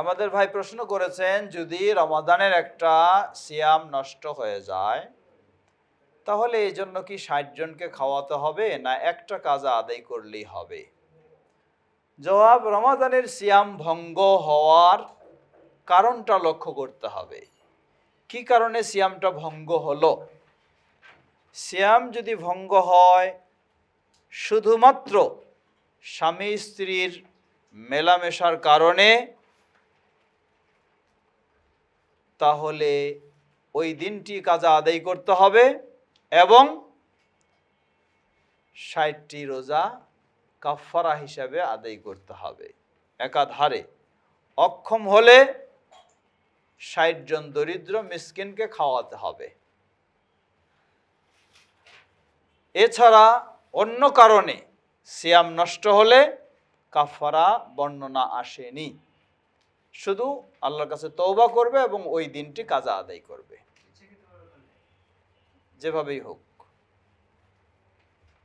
আমাদের ভাই প্রশ্ন করেছেন, যদি রমাদানের একটা সিয়াম নষ্ট হয়ে যায়, তাহলে এই জন্য কি ষাট জনকে খাওয়াতে হবে না একটা কাজা আদায় করলেই হবে? জবাব, রমাদানের সিয়াম ভঙ্গ হওয়ার কারণটা লক্ষ্য করতে হবে। কি কারণে সিয়ামটা ভঙ্গ হলো? সিয়াম যদি ভঙ্গ হয়, শুধুমাত্র স্বামী স্ত্রীর মেলামেশার কারণে তাহলে ওই দিনটি কাজা আদায় করতে হবে এবং ষাটটি রোজা কাফারা হিসাবে আদায় করতে হবে। একাধারে অক্ষম হলে ষাট জন দরিদ্র মিসকিনকে খাওয়াতে হবে। এছাড়া অন্য কারণে সিয়াম নষ্ট হলে কাফারা বর্ণনা আসেনি। শুধু আল্লাহর কাছে তৌবা করবে এবং ওই দিনটি কাজা আদায় করবে। যেভাবেই হোক।